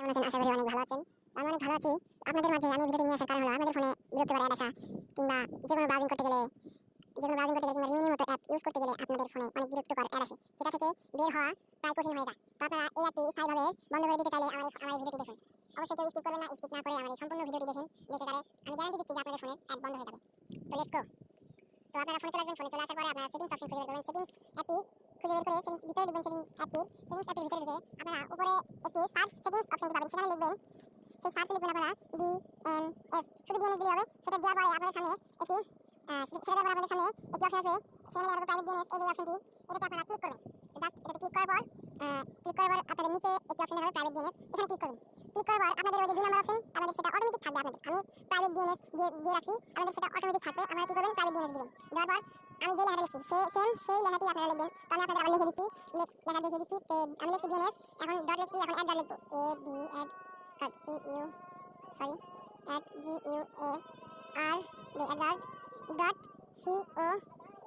কেমন আছেন? আশা করি অনেক ভালো আছেন। আমি অনেক ভালো আছি। আপনাদের মাঝে আমি ভিডিওটি নিয়ে আসার কারণ হলো আপনাদের ফোনে বিরক্ত করে অ্যাড আসা কিংবা যে কোনো ব্রাউজিং করতে গেলে, যে কোনো ব্রাউজিং করতে গেলে কিংবা রিমিনির মতো অ্যাপ ইউজ করতে গেলে আপনাদের ফোনে অনেক বিরক্তকর অ্যাড আসে, যেটা থেকে বের হওয়া প্রায় কঠিন হয়ে যায়। তো আপনারা এই অ্যাপটি স্থায়ীভাবে বন্ধ করে দিতে চাইলে আমার আমার ভিডিওটি দেখুন। অবশ্যই কেউ স্কিপ করবেন না স্কিপ না করে আমার সম্পূর্ণ ভিডিওটি দেখেন। দেখে গেলে আমি গ্যারান্টি দিচ্ছি যে আপনাদের ফোনের অ্যাপ বন্ধ হয়ে যাবে। তো লেটস গো তো আপনারা ফোনে চলে আসবেন ফোনে চলে আসার পরে আপনারা সেটিংস অপশন খুঁজে বের করবেন। সেটিংস অ্যাপটি খুঁজে বের করে সেটিংস ভিতরে ঢুকবেন সেটিংস অ্যাপটির সেটিংস অ্যাপটির ভিতরে ঢুকে আপনারা উপরে একটি সার্চ সেটিংস অপশনটি পাবেন। সেখানে লিখবেন, সেই সার্চে লিখবেন আপনারা ডি এন এস শুধু ডিএনএস দিলে হবে, সেটা দেওয়ার পরে আপনাদের সামনে একটি সেটা দেওয়ার পরে আপনাদের সামনে একটি অপশন আসবে। সেখানে লেখা প্রাইভেট ডিএনএস এই যে অপশনটি এটাতে আপনারা ক্লিক করবেন জাস্ট এটাতে ক্লিক করার পর ক্লিক করার পর আপনাদের নিচে একটি অপশন দেখাবে প্রাইভেট ডিএনএস এখানে ক্লিক করবেন ক্লিক করার পর আপনাদের ওই যে দুই নম্বর অপশন আপনাদের সেটা অটোমেটিক থাকবে আপনাদের আমি প্রাইভেট ডিএনএস দিয়ে দিয়ে রাখছি আপনাদের সেটা অটোমেটিক থাকবে আপনারা কি করবেন? প্রাইভেট ডিএনএস দিবেন। দেওয়ার পর আমি যে লেখাটা লিখছি, সে সেম সেই লেখাটি আপনারা লিখবেন। তো আমি আপনাদের আবার লিখে দিচ্ছি লেখা দেখিয়ে দিচ্ছি আমি লিখছি ডিএনএস এখন ডট লিখছি, এখন অ্যাড ডট লিখব। A D add add G U sorry at G U A R D add dot C O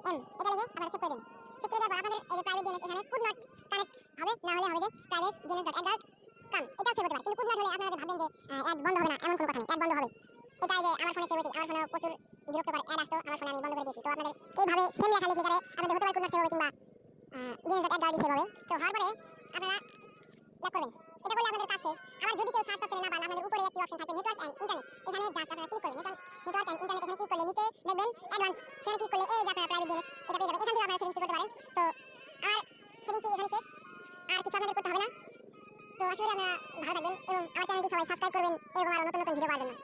M এটা লিখে আপনারা সেভ করে দেবেন সেভ করে দেওয়ার পর আপনাদের এই যে প্রাইভেট ডিএনএস এখানে কুড নট এটাও সেভ হতে পারে। কিন্তু কুড নট হলে আপনারা ভাববেন যে অ্যাড বন্ধ হবে না, এমন কোনো কথা নেই অ্যাড বন্ধ হবে এটা যে আমার ফোনে সেভ হয়েছে, আমার ফোনে প্রচুর বিরক্ত করে, অ্যাড আসতো, আমার ফোনে আমি বন্ধ করে দিয়েছি। তো আপনাদের এইভাবে সেম লেখা লিখে করে আপনাদের হতে পারে কুড নট সেভ হবে কিংবা ডট অ্যাড সেভ হবে। তো হওয়ার পরে আপনারা ব্যাক করবেন। এটা করলে আপনাদের কাজ শেষ। আবার যদি কেউ সার্চ অপশনে না পান আপনাদের উপরে একটি অপশন থাকবে নেটওয়ার্ক এন্ড ইন্টারনেট এখানে জাস্ট আপনারা ক্লিক করবেন নেটওয়ার্ক এন্ড ইন্টারনেট এখানে ক্লিক করলে নিচে দেখবেন অ্যাডভান্স সেখানে ক্লিক করলে এই যে আপনারা প্রাইভেট ডিএনএস এটা পেয়ে যাবেন। এখান থেকে আপনারা সেটিংস করতে পারেন। তো আসলে আপনারা ভালো থাকবেন এবং আমার চ্যানেলটি সবাই সাবস্ক্রাইব করবেন এরকম আরও নতুন নতুন ভিডিও পাওয়ার জন্য।